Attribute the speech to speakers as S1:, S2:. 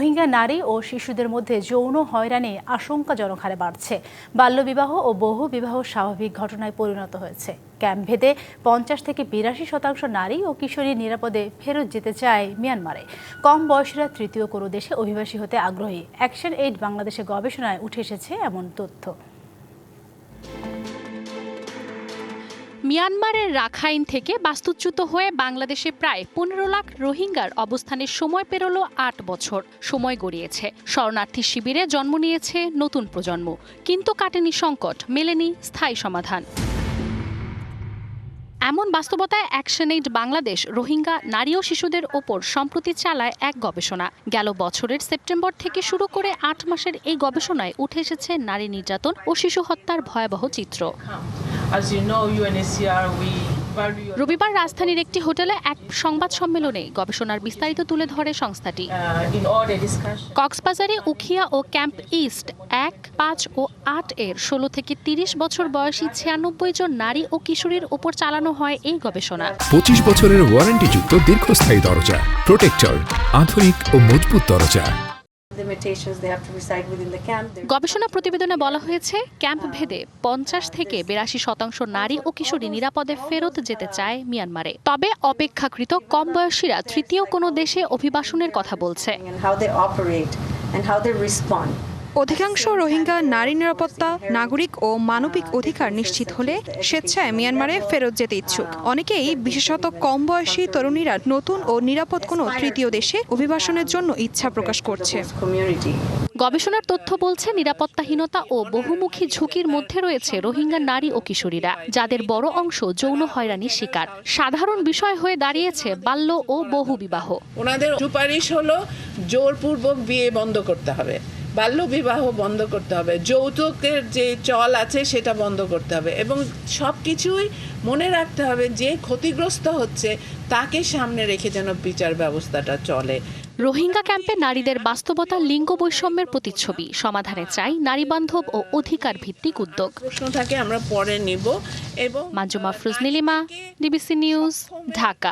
S1: রোহিঙ্গা নারী ও শিশুদের মধ্যে যৌন হয়রানি আশঙ্কাজনক হারে বাড়ছে। বাল্যবিবাহ ও বহু বিবাহ স্বাভাবিক ঘটনায় পরিণত হয়েছে। ক্যাম্প ভেদে পঞ্চাশ থেকে বিরাশি শতাংশ নারী ও কিশোরী নিরাপদে ফেরত যেতে চায় মিয়ানমারে। কম বয়সীরা তৃতীয় কোনো দেশে অভিবাসী হতে আগ্রহী। অ্যাকশন এইড বাংলাদেশে গবেষণায় উঠে এসেছে এমন তথ্য।
S2: মিয়ানমারের রাখাইন থেকে বাস্তুচ্যুত হয়ে বাংলাদেশে প্রায় পনেরো লাখ রোহিঙ্গার অবস্থানের সময় পেরোলো আট বছর। সময় গড়িয়েছে। শরণার্থী শিবিরে জন্ম নিয়েছে নতুন প্রজন্ম। কিন্তু কাটেনি সংকট, মেলেনি স্থায়ী সমাধান। এমন বাস্তবতায় অ্যাকশন এইড বাংলাদেশ রোহিঙ্গা নারী ও শিশুদের ওপর সম্প্রতি চালায় এক গবেষণা। গেল বছরের সেপ্টেম্বর থেকে শুরু করে আট মাসের এই গবেষণায় উঠে এসেছে নারী নির্যাতন ও শিশু হত্যার ভয়াবহ চিত্র।
S3: As you know, UNHCR, we
S2: রবিবার রাজধানীর একটি হোটেলে এক সংবাদ সম্মেলনে গবেষণার বিস্তারিত তুলে ধরে সংস্থাটি
S3: uh.
S2: কক্সবাজারে উখিয়া ও ক্যাম্প ইস্ট এক পাঁচ ও আট এর ষোলো থেকে তিরিশ বছর বয়সী ছিয়ানব্বই জন নারী ও কিশোরীর উপর চালানো হয় এই গবেষণা
S4: পঁচিশ বছরের ওয়ারেন্টিযুক্ত দীর্ঘস্থায়ী দরজা প্রোটেক্টর আধুনিক ও মজবুত দরজা
S2: গবেষণা প্রতিবেদনে বলা হয়েছে ক্যাম্প ভেদে পঞ্চাশ থেকে বিরাশি শতাংশ নারী ও কিশোরী নিরাপদে ফেরত যেতে চায় মিয়ানমারে। তবে অপেক্ষাকৃত কম বয়সীরা তৃতীয় কোনো দেশে অভিবাসনের কথা বলছে।
S5: অধিকাংশ রোহিঙ্গা নারী নিরাপত্তা নাগরিক ও মানবিক অধিকার নিশ্চিত হলে স্বেচ্ছায় মিয়ানমারে ফেরত যেতে ইচ্ছুক। অনেকেই বিশেষত কম বয়সী তরুণীরা নতুন ও নিরাপদ কোনো তৃতীয় দেশে অভিবাসনের জন্য ইচ্ছা প্রকাশ করছে।
S2: গবেষণার তথ্য বলছে নিরাপত্তাহীনতা ও বহুমুখী ঝুঁকির মধ্যে রয়েছে রোহিঙ্গা নারী ও কিশোরীরা যাদের বড় অংশ যৌন হয়রানির শিকার। সাধারণ বিষয় হয়ে দাঁড়িয়েছে বাল্য ও বহু বিবাহ।
S6: ওনাদের সুপারিশ হলো জোরপূর্বক বিয়ে বন্ধ করতে হবে। বাল্য বিবাহ বন্ধ করতে হবে যৌতুকের যে চল আছে সেটা বন্ধ করতে হবে এবং সব কিছুই মনে রাখতে হবে যে ক্ষতিগ্রস্ত হচ্ছে তাকে সামনে রেখে যেন বিচার ব্যবস্থাটা চলে।
S2: রোহিঙ্গা ক্যাম্পে নারীদের বাস্তবতা লিঙ্গ বৈষম্যের প্রতিচ্ছবি সমাধানে চাই নারী বান্ধব ও অধিকার ভিত্তিক উদ্যোগ।
S6: প্রশ্ন থাকে আমরা পরে নিব এবং
S2: মাজুমা ফ্রুজ নীলিমা ডিবিসি নিউজ ঢাকা।